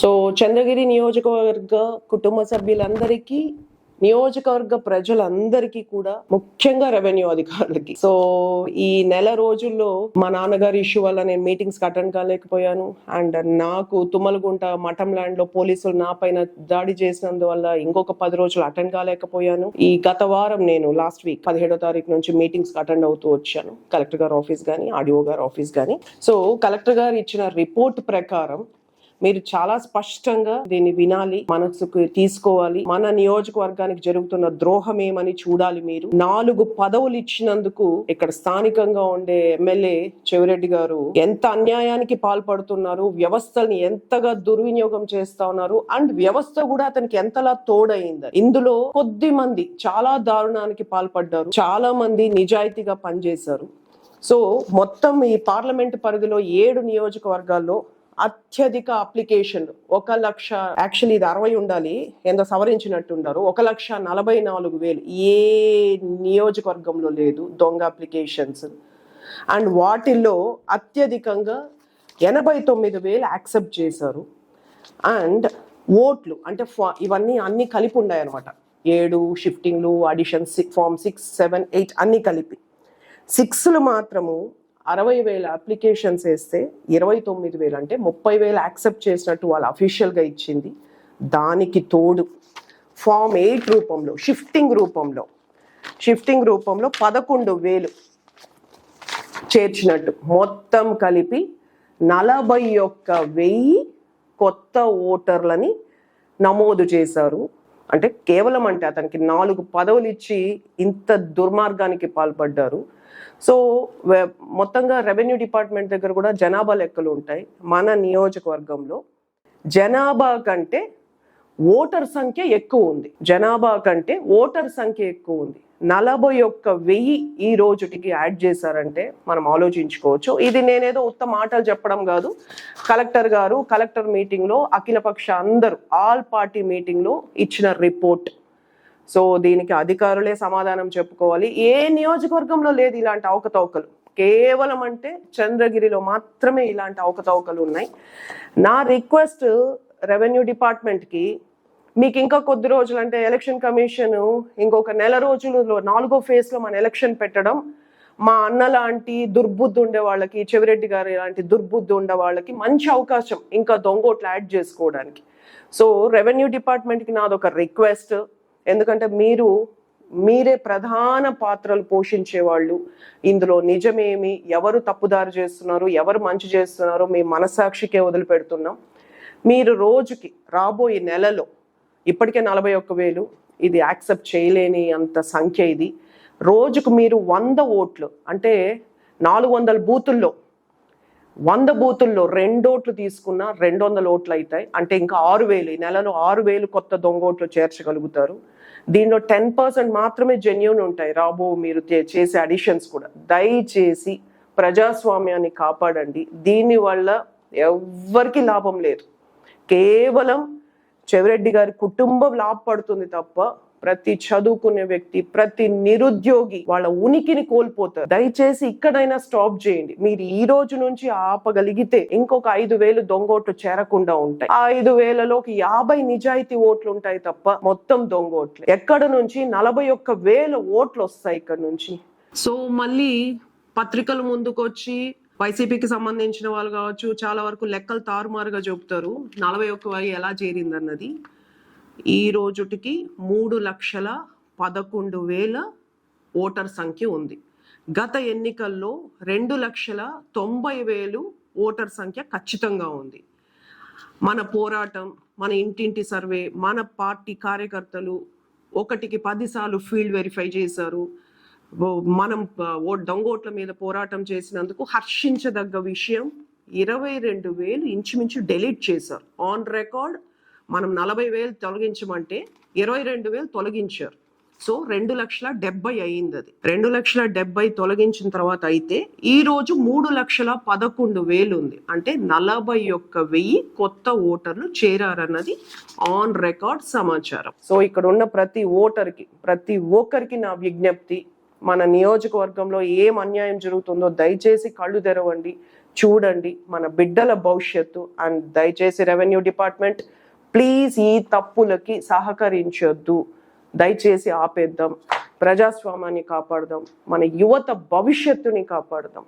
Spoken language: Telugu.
సో చంద్రగిరి నియోజకవర్గ కుటుంబ సభ్యులందరికీ నియోజకవర్గ ప్రజలందరికీ కూడా ముఖ్యంగా రెవెన్యూ అధికారులకి. సో ఈ నెల రోజుల్లో మా నాన్నగారి ఇష్యూ వల్ల నేను మీటింగ్స్ అటెండ్ కాలేకపోయాను అండ్ నాకు తుమ్మలగుంట మఠం ల్యాండ్లో పోలీసులు నా పైన దాడి చేసినందువల్ల ఇంకొక పది రోజులు అటెండ్ కాలేకపోయాను. ఈ గత వారం నేను లాస్ట్ వీక్ పదిహేడో తారీఖు నుంచి మీటింగ్స్ అటెండ్ అవుతూ వచ్చాను. కలెక్టర్ గారు ఆఫీస్ కానీ ఆడియో గారు ఆఫీస్ కానీ సో కలెక్టర్ గారు ఇచ్చిన రిపోర్ట్ ప్రకారం మీరు చాలా స్పష్టంగా దీన్ని వినాలి మనసుకు తీసుకోవాలి. మన నియోజకవర్గానికి జరుగుతున్న ద్రోహం ఏమని చూడాలి మీరు? నాలుగు పదవులు ఇచ్చినందుకు ఇక్కడ స్థానికంగా ఉండే ఎమ్మెల్యే చెవిరెడ్డి గారు ఎంత అన్యాయానికి పాల్పడుతున్నారు వ్యవస్థల్ని ఎంతగా దుర్వినియోగం చేస్తా ఉన్నారు అండ్ వ్యవస్థ కూడా అతనికి ఎంతలా తోడైంది ఇందులో కొద్ది మంది చాలా దారుణానికి పాల్పడ్డారు. చాలా మంది నిజాయితీగా పనిచేశారు. సో మొత్తం ఈ పార్లమెంట్ పరిధిలో ఏడు నియోజకవర్గాల్లో అత్యధిక అప్లికేషన్లు ఒక లక్ష యాక్చువల్లీ ఇది అరవై ఉండాలి ఎంత సవరించినట్టు ఉండారు ఒక లక్ష నలభై నాలుగు వేలు. ఏ నియోజకవర్గంలో లేదు దొంగ అప్లికేషన్స్. అండ్ వాటిల్లో అత్యధికంగా ఎనభై తొమ్మిది వేలు యాక్సెప్ట్ చేశారు. అండ్ ఓట్లు అంటే ఫా- ఇవన్నీ అన్ని కలిపి ఉన్నాయన్నమాట ఏడు షిఫ్టింగ్లు addition form six seven eight అన్ని కలిపి. సిక్స్లు మాత్రము అరవై వేల అప్లికేషన్స్ వేస్తే ఇరవై తొమ్మిది వేలు అంటే ముప్పై వేలు యాక్సెప్ట్ చేసినట్టు వాళ్ళు అఫీషియల్గా ఇచ్చింది. దానికి తోడు ఫామ్ ఎయిట్ రూపంలో షిఫ్టింగ్ రూపంలో షిఫ్టింగ్ రూపంలో పదకొండు వేలు చేర్చినట్టు. మొత్తం కలిపి నలభై ఒక్క వెయ్యి కొత్త ఓటర్లని నమోదు చేశారు. అంటే కేవలం అంటే అతనికి నాలుగు పదవులు ఇచ్చి ఇంత దుర్మార్గానికి పాల్పడ్డారు. సో మొత్తంగా రెవెన్యూ డిపార్ట్మెంట్ దగ్గర కూడా జనాభా లెక్కలు ఉంటాయి మన నియోజకవర్గంలో. జనాభా కంటే ఓటర్ సంఖ్య ఎక్కువ ఉంది. జనాభా కంటే ఓటర్ సంఖ్య ఎక్కువ ఉంది. నలభై ఒక్క వెయ్యి ఈ రోజుటికి యాడ్ చేశారంటే మనం ఆలోచించుకోవచ్చు. ఇది నేనేదో ఉత్తమ మాటలు చెప్పడం కాదు. కలెక్టర్ గారు కలెక్టర్ మీటింగ్లో అఖిలపక్ష అందరూ ఆల్ పార్టీ మీటింగ్లో ఇచ్చిన రిపోర్ట్. సో దీనికి అధికారులే సమాధానం చెప్పుకోవాలి. ఏ నియోజకవర్గంలో లేదు ఇలాంటి అవకతవకలు. కేవలం అంటే చంద్రగిరిలో మాత్రమే ఇలాంటి అవకతవకలు ఉన్నాయి. నా రిక్వెస్ట్ రెవెన్యూ డిపార్ట్మెంట్కి మీకు ఇంకా కొద్ది రోజులు అంటే ఎలక్షన్ కమిషన్ ఇంకొక నెల రోజులు నాలుగో ఫేజ్లో మన ఎలక్షన్ పెట్టడం మా అన్న లాంటి దుర్బుద్ధి ఉండే వాళ్ళకి చెవిరెడ్డి గారు లాంటి దుర్బుద్ధి ఉండే వాళ్ళకి మంచి అవకాశం ఇంకా దొంగోట్లు యాడ్ చేసుకోవడానికి. సో రెవెన్యూ డిపార్ట్మెంట్కి నాదొక రిక్వెస్ట్. ఎందుకంటే మీరు మీరే ప్రధాన పాత్రలు పోషించే వాళ్ళు ఇందులో నిజమేమి ఎవరు తప్పుదారి చేస్తున్నారు ఎవరు మంచి చేస్తున్నారో మీ మనసాక్షికే వదిలిపెడుతున్నాం. మీరు రోజుకి రాబోయే నెలలో ఇప్పటికే నలభై ఒక్క వేలు ఇది యాక్సెప్ట్ చేయలేని అంత సంఖ్య ఇది. రోజుకు మీరు వంద ఓట్లు అంటే నాలుగు వందల బూతుల్లో వంద బూతుల్లో రెండు ఓట్లు తీసుకున్న రెండు వందల ఓట్లు అవుతాయి. అంటే ఇంకా ఆరు వేలు ఈ నెలలో ఆరు వేలు కొత్త దొంగ ఓట్లు చేర్చగలుగుతారు. దీనిలో టెన్ పర్సెంట్ మాత్రమే జెన్యున్ ఉంటాయి. రాబో మీరు చేసే అడిషన్స్ కూడా. దయచేసి ప్రజాస్వామ్యాన్ని కాపాడండి. దీనివల్ల ఎవ్వరికి లాభం లేదు. కేవలం చెవిరెడ్డి గారి కుటుంబం లాభపడుతుంది తప్ప ప్రతి చదువుకునే వ్యక్తి ప్రతి నిరుద్యోగి వాళ్ళ ఉనికిని కోల్పోతారు. దయచేసి ఇక్కడైనా స్టాప్ చేయండి. మీరు ఈ రోజు నుంచి ఆపగలిగితే ఇంకొక ఐదు వేలు దొంగోట్లు చేరకుండా ఉంటాయి. ఆ ఐదు వేలలోకి యాభై నిజాయితీ ఓట్లు ఉంటాయి తప్ప మొత్తం దొంగోట్లు ఎక్కడ నుంచి నలభై ఒక్క వేల ఓట్లు వస్తాయి ఇక్కడ నుంచి? సో మళ్ళీ పత్రికలు ముందుకొచ్చి వైసీపీకి సంబంధించిన వాళ్ళు కావచ్చు చాలా వరకు లెక్కలు తారుమారుగా చెబుతారు. నలభై ఒక్క వై ఎలా చేరిందన్నది. ఈ రోజుటికి మూడు లక్షల పదకొండు వేల ఓటర్ సంఖ్య ఉంది. గత ఎన్నికల్లో రెండు లక్షల తొంభై వేలు ఓటర్ సంఖ్య ఖచ్చితంగా ఉంది. మన పోరాటం మన ఇంటింటి సర్వే మన పార్టీ కార్యకర్తలు ఒకటికి పదిసార్లు ఫీల్డ్ వెరిఫై చేశారు. మనం ఓ దొంగోట్ల మీద పోరాటం చేసినందుకు హర్షించదగ్గ విషయం ఇరవై రెండు వేలు ఇంచుమించు డెలీట్ చేశారు. ఆన్ రికార్డ్ మనం నలభై వేలు తొలగించమంటే ఇరవై రెండు వేలు తొలగించారు. సో రెండు లక్షల డెబ్బై అయింది అది. రెండు లక్షల డెబ్బై తొలగించిన తర్వాత అయితే ఈ రోజు మూడు లక్షల పదకొండు వేలు ఉంది. అంటే నలభై ఒక్క వెయ్యి కొత్త ఓటర్లు చేరారన్నది ఆన్ రికార్డ్ సమాచారం. సో ఇక్కడ ఉన్న ప్రతి ఓటర్కి ప్రతి ఒక్కరికి నా విజ్ఞప్తి. మన నియోజకవర్గంలో ఏం అన్యాయం జరుగుతుందో దయచేసి కళ్ళు తెరవండి చూడండి మన బిడ్డల భవిష్యత్తు. అండ్ దయచేసి రెవెన్యూ డిపార్ట్మెంట్ ప్లీజ్ ఈ తప్పులకి సహకరించొద్దు. దయచేసి ఆపేద్దాం ప్రజాస్వామ్యాన్ని కాపాడదాం మన యువత భవిష్యత్తుని కాపాడదాం.